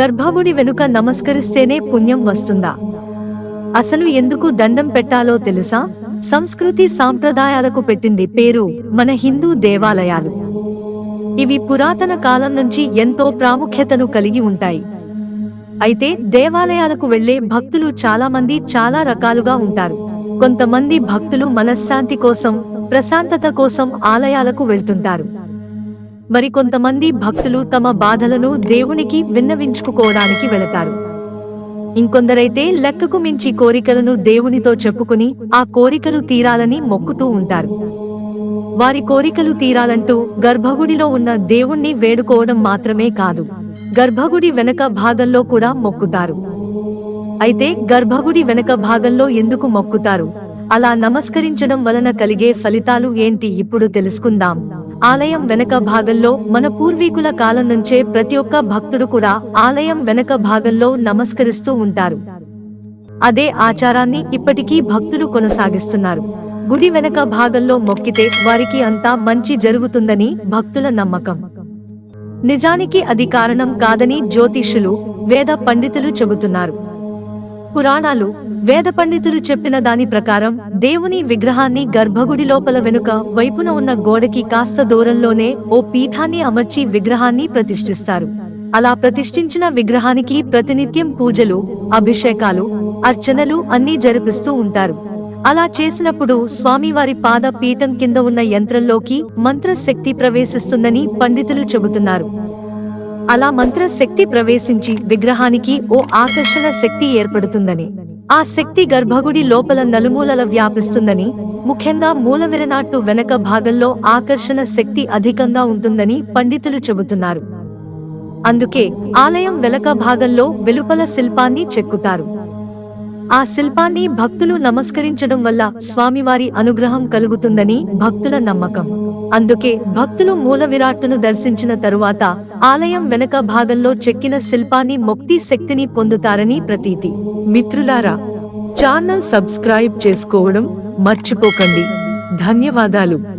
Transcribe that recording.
గర్భగుడి వెనుక నమస్కరిస్తేనే పుణ్యం వస్తుందా? అసలు ఎందుకు దండం పెట్టాలో తెలుసా? సంస్కృతి సాంప్రదాయాలకు పెట్టింది పేరు మన హిందూ దేవాలయాలు. ఇవి పురాతన కాలం నుంచి ఎంతో ప్రాముఖ్యతను కలిగి ఉంటాయి. అయితే దేవాలయాలకు వెళ్ళే భక్తులు చాలా మంది చాలా రకాలుగా ఉంటారు. కొంతమంది భక్తులు మనశ్శాంతి కోసం ప్రశాంతత కోసం ఆలయాలకు వెళ్తుంటారు. మరికొంతమంది భక్తులు తమ బాధలను దేవునికి విన్నవించుకోవడానికి వెళతారు. ఇంకొందరైతే లెక్కకు మించి కోరికలను దేవునితో చెప్పుకుని ఆ కోరికలు తీరాలని మొక్కుతూ ఉంటారు. వారి కోరికలు తీరాలంటూ గర్భగుడిలో ఉన్న దేవుణ్ణి వేడుకోవడం మాత్రమే కాదు గర్భగుడి వెనక భాగంలో కూడా మొక్కుతారు. అయితే గర్భగుడి వెనక భాగంలో ఎందుకు మొక్కుతారు? అలా నమస్కరించడం వలన కలిగే ఫలితాలు ఏంటి ఇప్పుడు తెలుసుకుందాం. ఆలయం వెనక భాగంలో మన పూర్వీకుల కాలం నుంచే ప్రతి ఒక్క భక్తుడు కూడా ఆలయం వెనక భాగంలో నమస్కరిస్తూ ఉంటారు. అదే ఆచారాన్ని ఇప్పటికీ భక్తులు కొనసాగిస్తున్నారు. గుడి వెనక భాగంలో మొక్కితే వారికి అంతా మంచి జరుగుతుందని భక్తుల నమ్మకం. నిజానికి అది కారణం కాదని జ్యోతిష్యులు వేద పండితులు చెబుతున్నారు. పురాణాలు వేద పండితులు చెప్పిన దాని ప్రకారం దేవుని విగ్రహాన్ని గర్భగుడి లోపల వెనుక వైపున ఉన్న గోడకి కాస్త దూరంలోనే ఓ పీఠాన్ని అమర్చి విగ్రహాన్ని ప్రతిష్ఠిస్తారు. అలా ప్రతిష్ఠించిన విగ్రహానికి ప్రతినిత్యం పూజలు అభిషేకాలు అర్చనలు అన్నీ జరిపిస్తూ ఉంటారు. అలా చేసినప్పుడు స్వామివారి పాద పీఠం కింద ఉన్న యంత్రంలోకి మంత్రశక్తి ప్రవేశిస్తుందని పండితులు చెబుతున్నారు. అలా మంత్ర శక్తి ప్రవేశించి విగ్రహానికి ఓ ఆకర్షణ శక్తి ఏర్పడుతుందని. ఆ శక్తి గర్భగుడి లోపల నలుమూలల వ్యాపిస్తుందని ముఖ్యంగా మూలవిరనాట్టు వెనక భాగంలో ఆకర్షణ శక్తి అధికంగా ఉంటుందని పండితులు చెబుతున్నారు. అందుకే ఆలయం వెనక భాగంలో వెలుపల శిల్పాన్ని చెక్కుతారు. ఆ శిల్పాన్ని భక్తులు నమస్కరించడం వల్ల స్వామివారి అనుగ్రహం కలుగుతుందని భక్తుల నమ్మకం. అందుకే భక్తులు మూల విరాట్ను దర్శించిన తరువాత ఆలయం వెనక భాగంలో చెక్కిన శిల్పాన్ని ముక్తి శక్తిని పొందుతారని ప్రతీతి. మిత్రులారా ఛానల్ సబ్స్క్రైబ్ చేసుకోవడం మర్చిపోకండి. ధన్యవాదాలు.